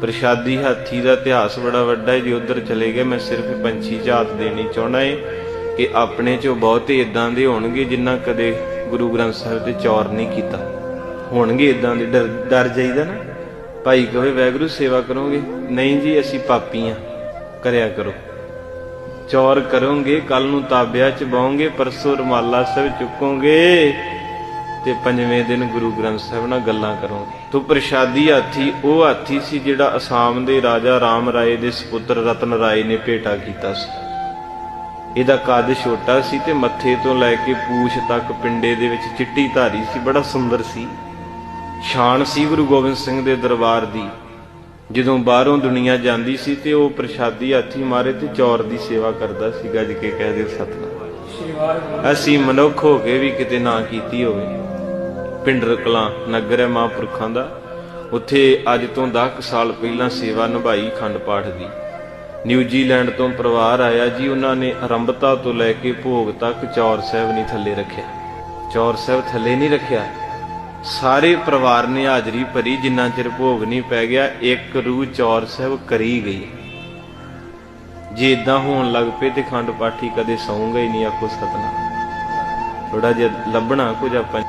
ਪ੍ਰਸ਼ਾਦੀ ਹਾਥੀ ਦਾ ਇਤਿਹਾਸ ਬੜਾ ਵੱਡਾ ਹੈ। ਜੀ ਉਧਰ ਚਲੇ ਗਏ, ਮੈਂ ਸਿਰਫ ਪੰਛੀ ਝਾਤ ਦੇਣੀ ਚਾਹਣਾ ਏ ਕਿ ਆਪਣੇ ਚੋਂ ਬਹੁਤੇ ਇਦਾਂ ਦੇ ਹੋਣਗੇ ਜਿਨ੍ਹਾਂ ਕਦੇ ਗੁਰੂ ਗ੍ਰੰਥ ਸਾਹਿਬ ਤੇ ਚੌਰ ਨਹੀਂ ਕੀਤਾ। ਹੋਣਗੇ ਇਦਾਂ ਦੇ, ਡਰ ਡਰ ਜਾਈਦਾ ਨਾ। ਭਾਈ ਕਹੇ, ਵੈਗਰੂ, ਸੇਵਾ ਕਰੋਗੇ? ਨਹੀਂ ਜੀ, ਅਸੀਂ ਪਾਪੀ ਆ। ਕਰਿਆ ਕਰੋ। ਚੌਰ ਕਰੋਗੇ ਕੱਲ ਨੂੰ ਤਾਬਿਆ ਚ ਬਾਉਂਗੇ ਪਰਸੋਂ ਰਮਾਲਾ ਸਾਹਿਬ ਚੁੱਕੋਗੇ। ਤੇ ਪੰਜਵੇਂ ਦਿਨ ਗੁਰੂ ਗ੍ਰੰਥ ਸਾਹਿਬ ਨਾਲ ਗੱਲਾਂ ਕਰੋਗੇ ਤੋ ਪ੍ਰਸ਼ਾਦੀ ਹਾਥੀ, ਉਹ ਹਾਥੀ ਸੀ ਜਿਹੜਾ ਅਸਾਮ ਦੇ ਰਾਜਾ ਰਾਮ ਰਾਏ ਦੇ ਸੁਪੁੱਤਰ ਰਤਨ ਰਾਏ ਨੇ ਭੇਟਾ ਕੀਤਾ ਸੀ। ਇਹਦਾ ਕੱਦ ਛੋਟਾ ਸੀ ਤੇ ਮੱਥੇ ਤੋਂ ਲੈ ਕੇ ਪੂਛ ਤੱਕ ਪਿੰਡੇ ਦੇ ਵਿੱਚ ਚਿੱਟੀ ਧਾਰੀ ਸੀ, ਬੜਾ ਸੁੰਦਰ ਸੀ। ਸ਼ਾਨ ਸੀ ਗੁਰੂ ਗੋਬਿੰਦ ਸਿੰਘ ਦੇ ਦਰਬਾਰ ਦੀ। ਜਦੋਂ ਬਾਹਰੋਂ ਦੁਨੀਆ ਜਾਂਦੀ ਸੀ ਤੇ ਉਹ ਪ੍ਰਸ਼ਾਦੀ ਹਾਥੀ ਮਾਰੇ ਤੇ ਚੌਰ ਦੀ ਸੇਵਾ ਕਰਦਾ ਸੀ, ਗੱਜ ਕੇ ਕਹਿ ਦੇ ਸਤਨਾਮ। ਅਸੀਂ ਮਨੁੱਖ ਹੋ ਕੇ ਵੀ ਕਿਤੇ ਨਾ ਕੀਤੀ ਹੋਵੇ। ਪਿੰਡਰ ਕਲਾਂ ਨਗਰ ਹੈ ਮਹਾਂਪੁਰਖਾਂ ਦਾ, ਉੱਥੇ ਅੱਜ ਤੋਂ 10 ਸਾਲ ਪਹਿਲਾਂ ਸੇਵਾ ਨਿਭਾਈ ਖੰਡ ਪਾਠ ਦੀ। ਨਿਊਜ਼ੀਲੈਂਡ ਤੋਂ ਪਰਿਵਾਰ ਆਇਆ ਜੀ, ਉਹਨਾਂ ਨੇ ਆਰੰਭਤਾ ਤੋਂ ਲੈ ਕੇ ਭੋਗ ਤੱਕ ਚੌਰ ਸਾਹਿਬ ਨਹੀਂ ਥੱਲੇ ਰੱਖਿਆ। ਚੌਰ ਸਾਹਿਬ ਥੱਲੇ ਨਹੀਂ ਰੱਖਿਆ। ਸਾਰੇ ਪਰਿਵਾਰ ਨੇ ਹਾਜ਼ਰੀ ਭਰੀ, ਜਿੰਨਾ ਚਿਰ ਭੋਗ ਨਹੀਂ ਪੈ ਗਿਆ, ਇੱਕ ਰੂਹ ਚੌਰ ਸਾਹਿਬ ਕਰੀ ਗਈ ਜੇ ਇਦਾਂ ਹੋਣ ਲੱਗ ਪਏ ਤੇ ਖੰਡ ਪਾਠੀ ਕਦੇ ਸੌਂਗਾ ਹੀ ਨਹੀਂ ਆਖੋ ਸਤਨਾ ਥੋੜਾ ਜਿਹਾ ਲੱਭਣਾ ਕੁਝ ਆਪਾਂ